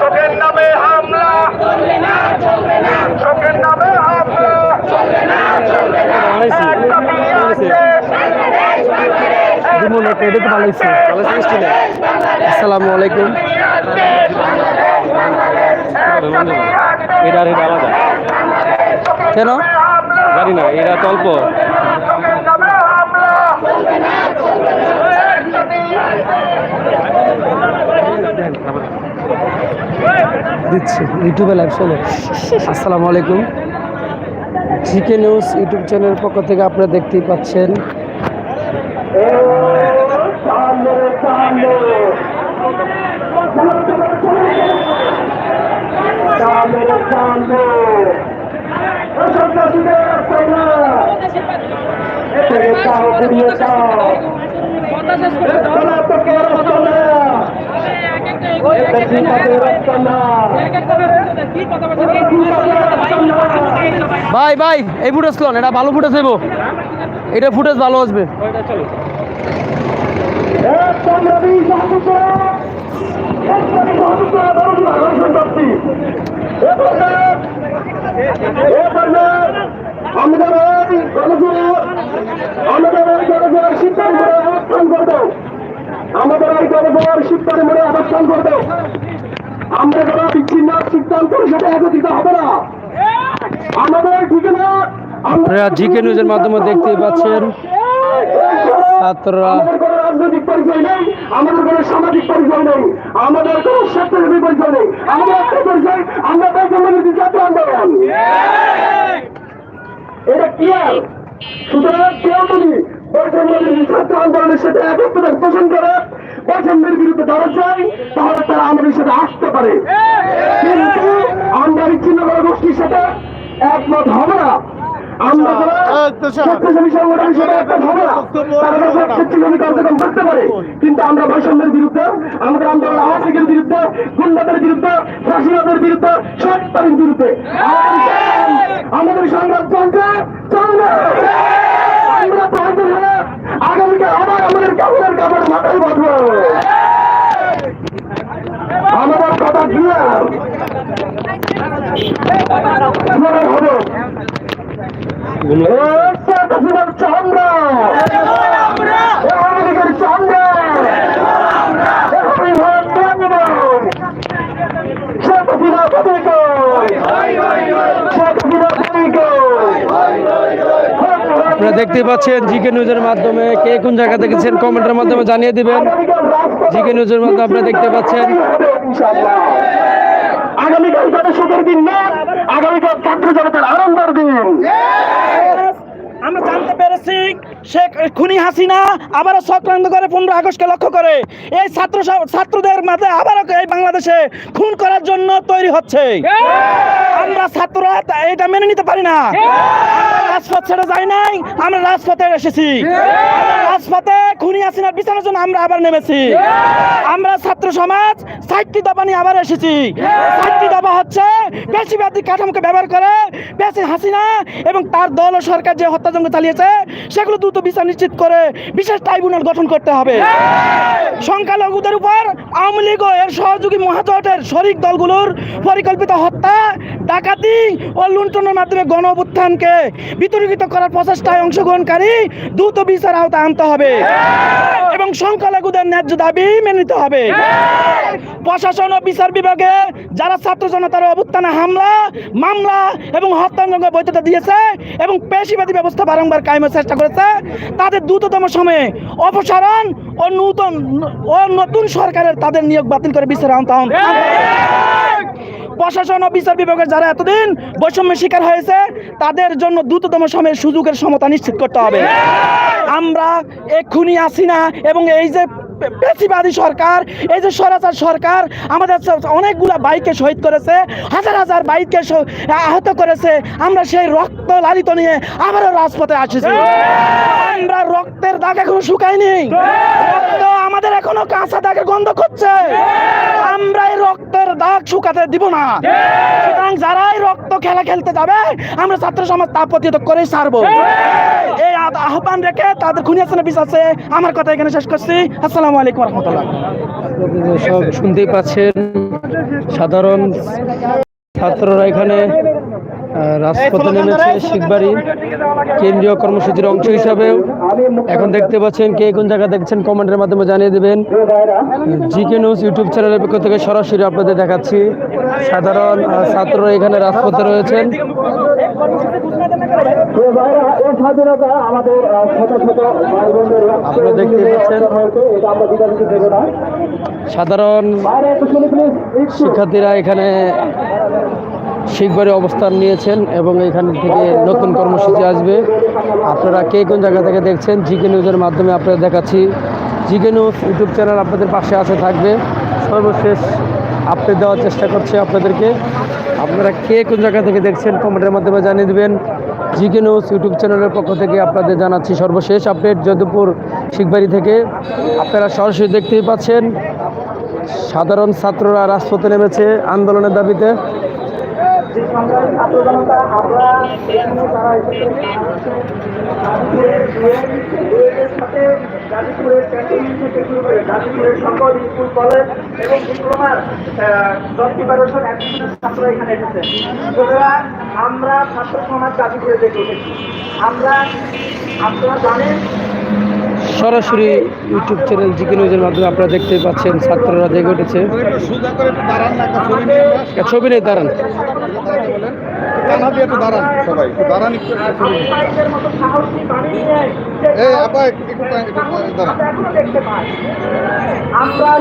শোকের নামে হামলা। শোকের নামে হামলা। আসসালামু আলাইকুম। এটা এটা আলাদা। কেন? জানি না এরা অল্প। হামলা। দিচ্ছি ইউটিউবে লাইভ চলে আসসালামু আলাইকুম। জিকে নিউজ ইউটিউব চ্যানেলের পক্ষ থেকে আপনারা দেখতেই পাচ্ছেন। ভাই ভাই, এই ফুটেজ লন, এটা ভালো ফুটেজ দেবো এটা ফুটেজ ভালো আসবে। আমাদের আমাদের মনে অবস্থান করবে আমাদের এই গণজোয়ার শীতের মনে অবস্থান করবে আমরা যারা বিচ্ছিন্ন সিদ্ধান্ত সেটা একত্রিত হবে না। আমাদের ঠিকানা আপনারা জিকে নিউজের মাধ্যমে দেখতেই পাচ্ছেন ছাত্ররা রাজনৈতিক পরিচয় নেই আমাদের কোনো সামাজিক পরিচয় নেই আমাদের কোনো স্বেচ্ছাসেবী পরিচয় নেই। আমাদের একটা পরিচয় আমরা বৈষম্যবিরোধী ছাত্র আন্দোলন। এটা কি আর? সুতরাং কেউ যদি বৈষম্যবিরোধী ছাত্র আন্দোলনের সাথে একত্রতা পোষণ করে বৈষম্যের বিরুদ্ধে দাঁড়াতে চায় তাহলে তারা আমাদের সাথে আসতে পারে। কিন্তু আমরা বিচ্ছিন্ন করে গোষ্ঠীর সাথে একমত হবে না। আমরা স্বেচ্ছাসেবী সংগঠনের সাথে একমত হবে না তারা যখন স্বেচ্ছাসেবী কার্যক্রম করতে পারে কিন্তু আমরা বৈষম্যের বিরুদ্ধে আমাদের আন্দোলন বিরুদ্ধে গুন্ডাদের বিরুদ্ধে ফাঁসিবাদের বিরুদ্ধে সরকারের বিরুদ্ধে। আমাদের সংগ্রাম চলছে চলবে। আমরা আগামীকাল আবার আমাদের কাপড়ের কাপড় মাথায় বাঁধবো আমাদের কথা হবে চন্দ্র আমেরিকার চন্দ্র শেখ হাসিনা কবিক শেখ আপনারা দেখতেই পাচ্ছেন জিকে নিউজের মাধ্যমে কে কোন জায়গা দেখেছেন কমেন্টের মাধ্যমে জানিয়ে দিবেন। জিকে নিউজের মাধ্যমে আপনারা দেখতে পাচ্ছেন। আগামীকাল তাদের সুখের দিন না আগামীকাল ছাত্র জনতার আনন্দের দিন। আমরা জানতে পেরেছি শেখ খুনি হাসিনা আবারও চক্রান্ত করে পনেরো আগস্টকে লক্ষ্য করে। এই ছাত্র ছাত্রদের মাঝে আবারও এই বাংলাদেশে খুন করার জন্য তৈরি হচ্ছে। আমরা ছাত্ররা এটা মেনে নিতে পারি না। ছেড়ে যাই নাই আমরা রাজপথে এসেছি। রাজপথে খুনি হাসিনার বিচারের জন্য আমরা আবার নেমেছি। আমরা ছাত্র সমাজ সাহিত্য দাবা নিয়ে আবার এসেছি। সাহিত্য দাবা হচ্ছে বেশিবাদী কাঠামোকে ব্যবহার করে বেশি হাসিনা এবং তার দল ও সরকার যে হত্যাযজ্ঞ চালিয়েছে সেগুলো দ্রুত বিচার নিশ্চিত করে বিশেষ ট্রাইব্যুনাল গঠন করতে হবে। সংখ্যালঘুদের উপর আওয়ামী লীগ ও এর সহযোগী মহাজোটের শরিক দলগুলোর পরিকল্পিত হত্যা ডাকাতি ও লুণ্ঠনের মাধ্যমে গণ অভ্যুত্থানকে বিতর্কিত করার প্রচেষ্টায় অংশগ্রহণকারী দ্রুত বিচার আওতায় আনতে হবে এবং সংখ্যালঘুদের ন্যায্য দাবি মেনে নিতে হবে। প্রশাসন ও বিচার বিভাগে যারা ছাত্র জনতার অভ্যুত্থানে হামলা, মামলা এবং হত্যাযজ্ঞ বৈধতা দিয়েছে এবং পেশিবাদী ব্যবস্থা বারংবার কায়েমের চেষ্টা করেছে, তাদের দ্রুততম সময়ে অপসারণ ও নূতন ও নতুন সরকারের তাদের নিয়োগ বাতিল করে বিচার আনতে হবে। প্রশাসন ও বিচার বিভাগের যারা এতদিন বৈষম্যের শিকার হয়েছে, তাদের জন্য দ্রুততম সময়ে সুযোগের সমতা নিশ্চিত করতে হবে। আমরা এক্ষুনি আসি না, এবং এই যে পেশিবাদী সরকার, এই যে স্বরাচার সরকার, আমাদের অনেকগুলা বাইককে শহীদ করেছে, হাজার হাজার বাইককে আহত করেছে, আমরা সেই রক্ত লালিত নিয়ে আবারও রাজপথে আসেছি। আমরা রক্তের দাগ এখনও শুকায়নি। রক্ত আমাদের এখনও কাঁচা দাগে গন্ধ করছে। আমরা এই রক্তের দাগ শুকাতে দিব না। সুতরাং যারাই রক্ত খেলা খেলতে যাবে, আমরা ছাত্র সমাজ তা করেই ছাড়বো এই আহ্বান রেখে তাদের খুনি আছে আমার কথা এখানে শেষ করছি। আসসালামু আলাইকুম রহমতুল্লাহ। সব শুনতেই পাচ্ছেন, সাধারণ ছাত্ররা এখানে রাজপথে নেমেছে শিখবাড়ি কেন্দ্রীয় কর্মসূচির অংশ হিসাবে এখন দেখতে পাচ্ছেন কে কোন জায়গা দেখছেন কমেন্টের মাধ্যমে জানিয়ে দেবেন। জিকে নিউজ ইউটিউব চ্যানেলের পক্ষ থেকে সরাসরি আপনাদের দেখাচ্ছি। সাধারণ ছাত্ররা এখানে রাজপথে রয়েছেন। আপনারা দেখতে পাচ্ছেন। সাধারণ শিক্ষার্থীরা এখানে শিখবারে অবস্থান নিয়েছেন এবং এখান থেকে নতুন কর্মসূচি আসবে। আপনারা কে কোন জায়গা থেকে দেখছেন, জিকে নিউজের মাধ্যমে আপনারা দেখাচ্ছি। জিকে নিউজ ইউটিউব চ্যানেল আপনাদের পাশে আছে, থাকবে। সর্বশেষ আপডেট দেওয়ার চেষ্টা করছে আপনাদেরকে। আপনারা কে কোন জায়গা থেকে দেখছেন কমেন্টের মাধ্যমে জানিয়ে দেবেন। জিকে নিউজ ইউটিউব চ্যানেলের পক্ষ থেকে আপনাদের জানাচ্ছি সর্বশেষ আপডেট যদুপুর শিখবাড়ি থেকে। আপনারা সরাসরি দেখতেই পাচ্ছেন, সাধারণ ছাত্ররা রাজপথে নেমেছে আন্দোলনের দাবিতে। ছাত্র জনতা, আমরা এখানে এসেছেন সাথে গাজীপুরের ক্যান্টনমেন্ট থেকে শুরু করে গাজীপুরের সকল স্কুল, কলেজ এবং ডিপ্লোমার দশ প্রিপারেশন অ্যাডমিশনের ছাত্র এখানে এসেছে। সুতরাং আমরা ছাত্র সমাজ গাজীপুরে দেখে এসেছি আমরা আপনারা জানেন সরাসরি ইউটিউব চ্যানেল জিকে নিউজের মাধ্যমে আপনারা দেখতেই পাচ্ছেন ছাত্ররা জেগে উঠেছে। ছবি নেই দাঁড়ান।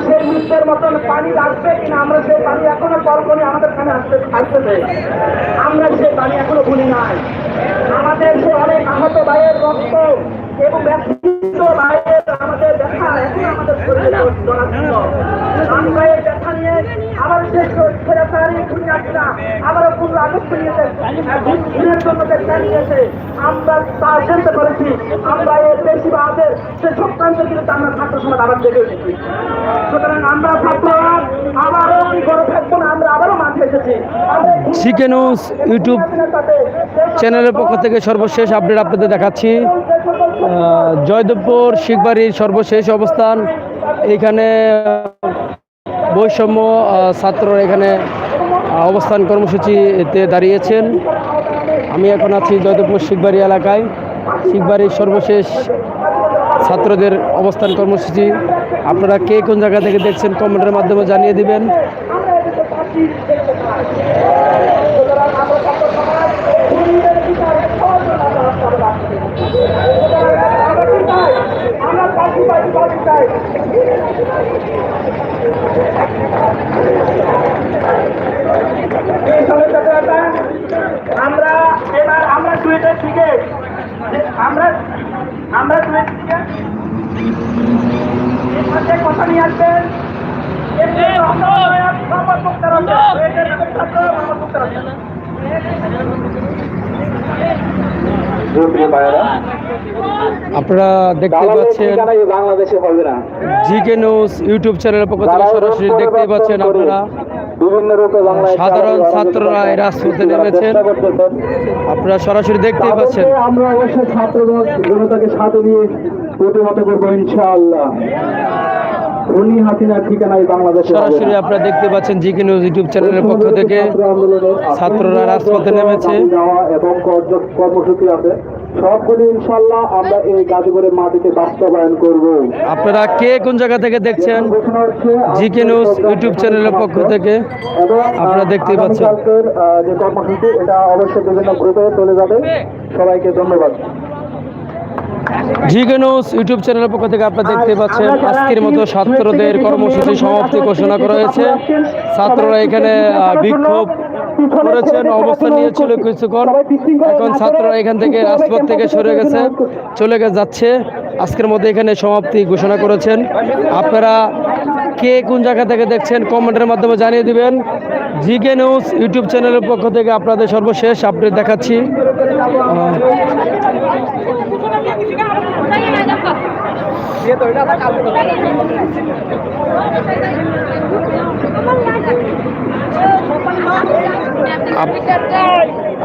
যে দেখতে মতন পানি কিনা আমরা পানি এখনও আমাদের কানে আসতে আসতেছে আমরা সেই পানি এখনও ভুলি নাই। আমাদের সে অনেক আহত ভাইয়ের রক্ত এবং আমাদের দেখা এখন আমাদের শরীরে জড়াচ্ছিল আমরা এই দেখা নিয়ে আবার সেই ফেরাতারি খুঁজে আসি। না আবারও পনেরো আগস্ট নিয়েছে। দিনের জন্য যে নিয়েছে। আমরা তা জানতে পেরেছি। আমরা এর বেশিরভাগের সে চক্রান্ত বিরুদ্ধে আমরা ছাত্র সমাজ আবার জেগে উঠেছি সুতরাং আমরা ছাত্ররা আবারও কি করে থাকব না আমরা আবারও মাঠে এসেছি। আমরা নিউজ ইউটিউব চ্যানেলের পক্ষ থেকে সর্বশেষ আপডেট আপনাদের দেখাচ্ছি। জয়দেবপুর, শিখবাড়ির সর্বশেষ অবস্থান। এখানে বৈষম্য ছাত্ররা এখানে অবস্থান কর্মসূচিতে দাঁড়িয়েছেন। আমি এখন আছি জয়দেবপুর শিখবাড়ি এলাকায়। শিখবাড়ির সর্বশেষ ছাত্রদের অবস্থান কর্মসূচি। আপনারা কে কোন জায়গা থেকে দেখছেন কমেন্টের মাধ্যমে জানিয়ে দিবেন আমরা পার্টি পার্টি পার্টি চাই এই সমস্যাটা আমরা এবার আমরা টুইটার থেকে আমরা আমরা টুইটার থেকে এর সাথে কথা নিয়ে আসবেন এমনি রহমান মোহাম্মদ মুক্তার হোসেন টুইটার ছাত্র মোহাম্মদ হোসেন আপনারা দেখতে পাচ্ছেন বাংলাদেশে হবে না জিকে নিউজ ইউটিউব চ্যানেলের পক্ষ থেকে সরাসরি দেখতে পাচ্ছেন আপনারা। বিভিন্ন রূপে বাংলায় সাধারণ ছাত্ররা এই রাজপথে নেমেছেন। আপনারা সরাসরি দেখতেই পাচ্ছেন। আমরা অবশ্যই ছাত্র জনতাকে সাথে নিয়ে প্রতিহত করব ইনশাআল্লাহ। সরাসরি আপনারা দেখতে পাচ্ছেন জিকে নিউজ ইউটিউব চ্যানেলের পক্ষ থেকে ছাত্ররা রাজপথে নেমেছে। এবং কর্মসূচি আছে সবগুলি ইনশাল্লাহ আমরা এই গাজীপুরের মাটিতে বাস্তবায়ন করব। আপনারা কে কোন জায়গা থেকে দেখছেন? জিকে নিউজ ইউটিউব চ্যানেলের পক্ষ থেকে আপনারা দেখতেই পাচ্ছেন। যে কর্মসূচি এটা অবশ্যই বিভিন্ন গ্রুপে চলে যাবে। সবাইকে ধন্যবাদ। জিকে নিউজ ইউটিউব চ্যানেলের পক্ষ থেকে আপনারা দেখতে পাচ্ছেন আজকের মতো ছাত্রদের কর্মসূচি সমাপ্তি ঘোষণা করা হয়েছে। ছাত্ররা এখানে বিক্ষোভ করেছেন অবস্থান নিয়েছিল কিছুক্ষণ। এখন ছাত্ররা এখান থেকে রাজপথ থেকে সরে গেছে চলে গে যাচ্ছে। আজকের মধ্যে এখানে সমাপ্তি ঘোষণা করেছেন। আপনারা কে কোন জায়গা থেকে দেখছেন কমেন্টের মাধ্যমে জানিয়ে দিবেন। জিকে নিউজ ইউটিউব চ্যানেলের পক্ষ থেকে আপনাদের সর্বশেষ আপডেট দেখাচ্ছি।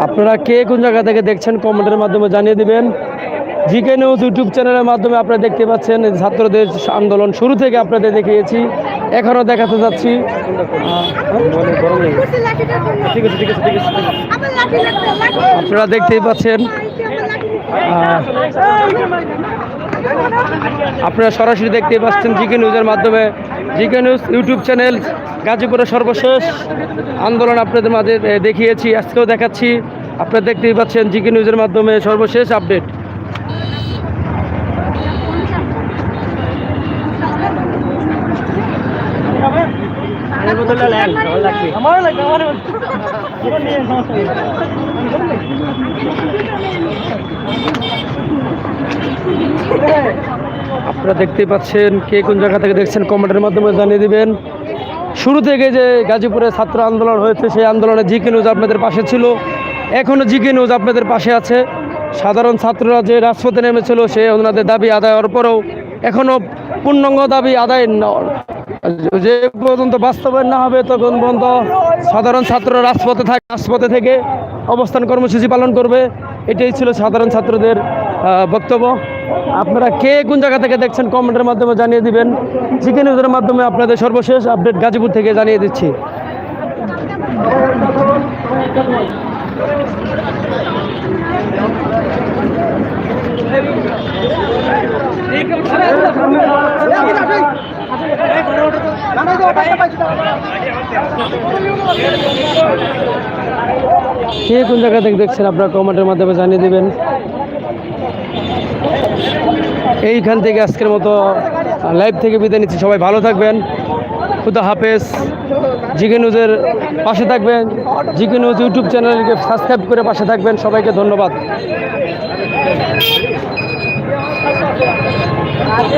আপনারা কে কোন জায়গা থেকে দেখছেন কমেন্টের মাধ্যমে জানিয়ে দিবেন। জিকে নিউজ ইউটিউব চ্যানেলের মাধ্যমে আপনারা দেখতে পাচ্ছেন ছাত্রদের আন্দোলন শুরু থেকে আপনাদের দেখিয়েছি। এখনও দেখাতে যাচ্ছি। ঠিক আছে ঠিক আছে ঠিক আছে আপনারা দেখতেই পাচ্ছেন আপনারা সরাসরি দেখতে পাচ্ছেন জিকে নিউজের মাধ্যমে। জিকে নিউজ ইউটিউব চ্যানেল গাজীপুরের সর্বশেষ আন্দোলন আপনাদের মাঝে দেখিয়েছি, আজকেও দেখাচ্ছি। আপনারা দেখতেই পাচ্ছেন জিকে নিউজের মাধ্যমে সর্বশেষ আপডেট আপনারা দেখতে পাচ্ছেন কে কোন জায়গা থেকে দেখছেন কমেন্টের মাধ্যমে জানিয়ে দিবেন। শুরু থেকে যে গাজীপুরে ছাত্র আন্দোলন হয়েছে, সেই আন্দোলনে জিকে নিউজ আপনাদের পাশে ছিল। এখনও জিকে নিউজ আপনাদের পাশে আছে। সাধারণ ছাত্ররা যে রাজপথে নেমেছিল, সে ওনাদের দাবি আদায় হওয়ার পরেও এখনও পূর্ণাঙ্গ দাবি আদায় যে পর্যন্ত বাস্তবায়ন না হবে, তখন পর্যন্ত সাধারণ ছাত্ররা রাজপথে থাকে, রাজপথে থেকে অবস্থান কর্মসূচি পালন করবে। এটাই ছিল সাধারণ ছাত্রদের বক্তব্য। আপনারা কে কোন জায়গা থেকে দেখছেন কমেন্টের মাধ্যমে জানিয়ে দিবেন। চিকেন নিউজের মাধ্যমে আপনাদের সর্বশেষ আপডেট গাজীপুর থেকে জানিয়ে দিচ্ছি। কে কোন জায়গা থেকে দেখছেন? আপনারা কমেন্টের মাধ্যমে জানিয়ে দিবেন। এইখান থেকে আজকের মতো লাইভ থেকে বিদায় নিচ্ছি। সবাই ভালো থাকবেন। খুদা হাফেজ। জিকে নিউজের পাশে থাকবেন। জিকে নিউজ ইউটিউব চ্যানেলকে সাবস্ক্রাইব করে পাশে থাকবেন। সবাইকে ধন্যবাদ।